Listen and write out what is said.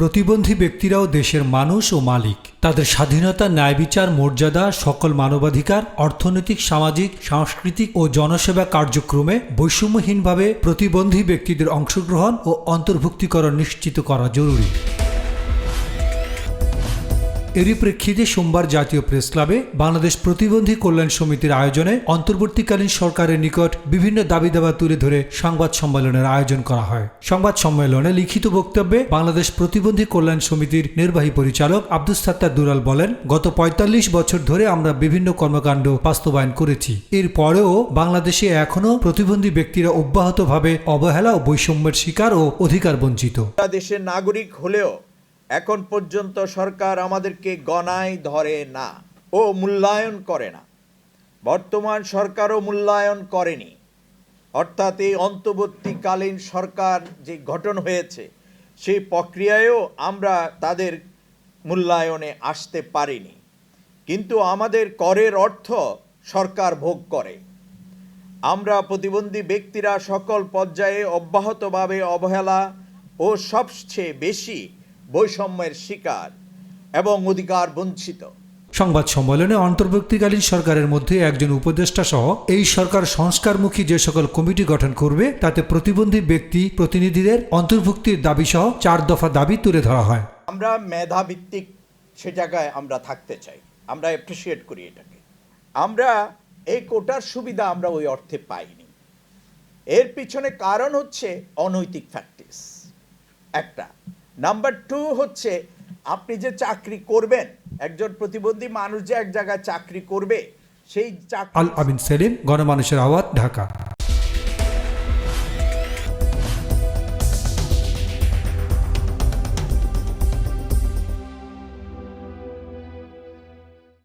প্রতিবন্ধী ব্যক্তিরাও দেশের মানুষ ও মালিক। তাদের স্বাধীনতা, ন্যায় বিচার, মর্যাদা, সকল মানবাধিকার, অর্থনৈতিক, সামাজিক, সাংস্কৃতিক ও জনসেবা কার্যক্রমে বৈষম্যহীনভাবে প্রতিবন্ধী ব্যক্তিদের অংশগ্রহণ ও অন্তর্ভুক্তিকরণ নিশ্চিত করা জরুরি। এরই প্রেক্ষিতে সোমবার জাতীয় প্রেস ক্লাবে বাংলাদেশ প্রতিবন্ধী কল্যাণ সমিতির আয়োজনে অন্তর্বর্তীকালীন সরকারের নিকট বিভিন্ন দাবি দাবা তুলে ধরে সংবাদ সম্মেলনের আয়োজন করা হয়। সংবাদ সম্মেলনে লিখিত বক্তব্যে বাংলাদেশ প্রতিবন্ধী কল্যাণ সমিতির নির্বাহী পরিচালক আব্দুস সাত্তার দুরাল বলেন, গত ৪৫ বছর ধরে আমরা বিভিন্ন কর্মকাণ্ড বাস্তবায়ন করেছি। এরপরেও বাংলাদেশে এখনও প্রতিবন্ধী ব্যক্তিরা অব্যাহতভাবে অবহেলা ও বৈষম্যের শিকার ও অধিকার বঞ্চিত দেশের নাগরিক হলেও এখন পর্যন্ত সরকার আমাদেরকে গণায় ধরে না ও মূল্যায়ন করে না। বর্তমান সরকারও মূল্যায়ন করেনি। অর্থাৎ এই অন্তর্বর্তীকালীন সরকার যে গঠন হয়েছে, সেই প্রক্রিয়ায়ও আমরা তাদের মূল্যায়নে আসতে পারিনি। কিন্তু আমাদের করের অর্থ সরকার ভোগ করে। আমরা প্রতিবন্ধী ব্যক্তিরা সকল পর্যায়ে অব্যাহতভাবে অবহেলা ও সবচেয়ে বেশি বৈষম্যের শিকার এবং অধিকার বঞ্চিত। সংবাদ সম্মেলনে অন্তর্বর্তীকালীন সরকারের মধ্যে একজন উপদেষ্টা সহ এই সরকার সংস্কারমুখী যে সকল কমিটি গঠন করবে তাতে প্রতিবন্ধী ব্যক্তি প্রতিনিধিদের অন্তর্ভুক্তির দাবি সহ চার দফা দাবি তুলে ধরা হয়। আমরা মেধাভিত্তিক সে জায়গায় আমরা থাকতে চাই। আমরা অ্যাপ্রিসিয়েট করি এটাকে। আমরা এই কোটার সুবিধা আমরা ওই অর্থে পাইনি। এর পিছনে কারণ হচ্ছে অনৈতিক প্র্যাকটিস একটা। নাম্বার টু হচ্ছে, আপনি যে চাকরি করবেন, একজন প্রতিবন্ধী মানুষ যে এক জায়গায় চাকরি করবে, সেই আল আমিন সেলিম, গণমানুষের আওয়াজ, ঢাকা।